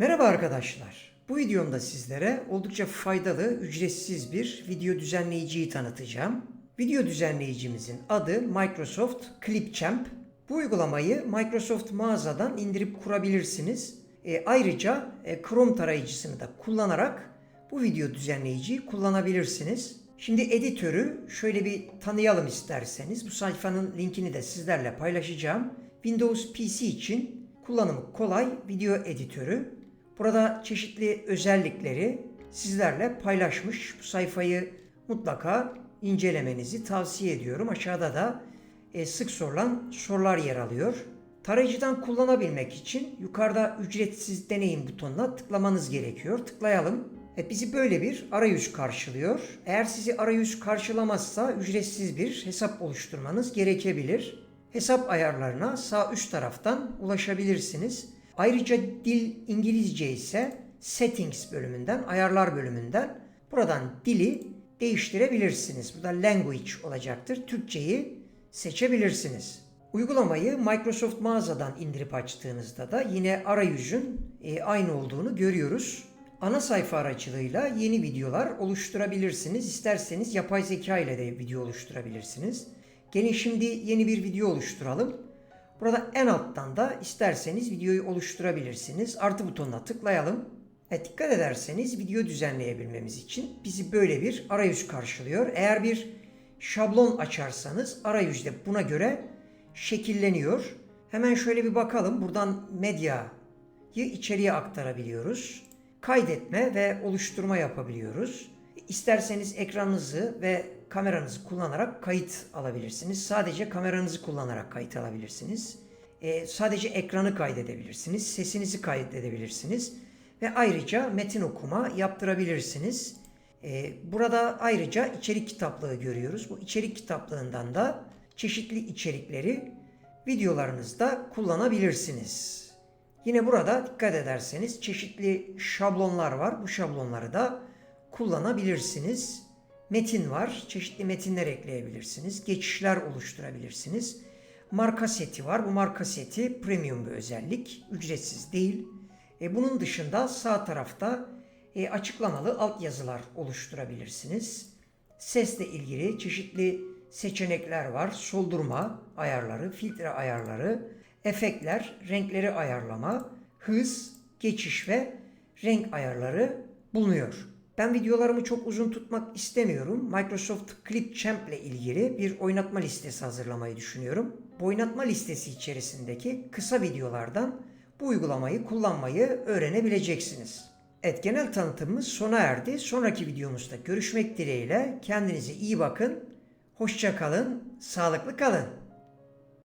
Merhaba arkadaşlar. Bu videomda sizlere oldukça faydalı, ücretsiz bir video düzenleyiciyi tanıtacağım. Video düzenleyicimizin adı Microsoft Clipchamp. Bu uygulamayı Microsoft mağazadan indirip kurabilirsiniz. E, ayrıca e, Chrome tarayıcısını da kullanarak bu video düzenleyiciyi kullanabilirsiniz. Şimdi editörü şöyle bir tanıyalım isterseniz. Bu sayfanın linkini de sizlerle paylaşacağım. Windows PC için kullanımı kolay video editörü. Burada çeşitli özellikleri sizlerle paylaşmış. Bu sayfayı mutlaka incelemenizi tavsiye ediyorum. Aşağıda da e, sık sorulan sorular yer alıyor. Tarayıcıdan kullanabilmek için yukarıda ücretsiz deneyim butonuna tıklamanız gerekiyor. Tıklayalım. E, bizi böyle bir arayüz karşılıyor. Eğer sizi arayüz karşılamazsa ücretsiz bir hesap oluşturmanız gerekebilir. Hesap ayarlarına sağ üst taraftan ulaşabilirsiniz. Ayrıca dil İngilizce ise Settings bölümünden, ayarlar bölümünden buradan dili değiştirebilirsiniz. Burada language olacaktır. Türkçeyi seçebilirsiniz. Uygulamayı Microsoft mağazadan indirip açtığınızda da yine arayüzün e, aynı olduğunu görüyoruz. Ana sayfa aracılığıyla yeni videolar oluşturabilirsiniz. İsterseniz yapay zeka ile de video oluşturabilirsiniz. Gelin şimdi yeni bir video oluşturalım. Burada en alttan da isterseniz videoyu oluşturabilirsiniz. Artı butonuna tıklayalım. E, dikkat ederseniz video düzenleyebilmemiz için bizi böyle bir arayüz karşılıyor. Eğer bir şablon açarsanız arayüzde buna göre şekilleniyor. Hemen şöyle bir bakalım. Buradan medyayı içeriye aktarabiliyoruz. Kaydetme ve oluşturma yapabiliyoruz. İsterseniz ekranınızı ve kameranızı kullanarak kayıt alabilirsiniz. Sadece kameranızı kullanarak kayıt alabilirsiniz. Ee, sadece ekranı kaydedebilirsiniz. Sesinizi kaydedebilirsiniz. Ve ayrıca metin okuma yaptırabilirsiniz. Ee, burada ayrıca içerik kitaplığı görüyoruz. Bu içerik kitaplığından da çeşitli içerikleri videolarınızda kullanabilirsiniz. Yine burada dikkat ederseniz çeşitli şablonlar var. Bu şablonları da kullanabilirsiniz. Metin var. Çeşitli metinler ekleyebilirsiniz. Geçişler oluşturabilirsiniz. Marka seti var. Bu marka seti premium bir özellik. Ücretsiz değil. E, bunun dışında sağ tarafta e, açıklamalı altyazılar oluşturabilirsiniz. Sesle ilgili çeşitli seçenekler var. Soldurma ayarları, filtre ayarları, efektler, renkleri ayarlama, hız, geçiş ve renk ayarları bulunuyor. Ben videolarımı çok uzun tutmak istemiyorum. Microsoft Clipchamp ile ilgili bir oynatma listesi hazırlamayı düşünüyorum. Bu oynatma listesi içerisindeki kısa videolardan bu uygulamayı kullanmayı öğrenebileceksiniz. Evet genel tanıtımımız sona erdi. Sonraki videomuzda görüşmek dileğiyle kendinize iyi bakın. Hoşça kalın, sağlıklı kalın.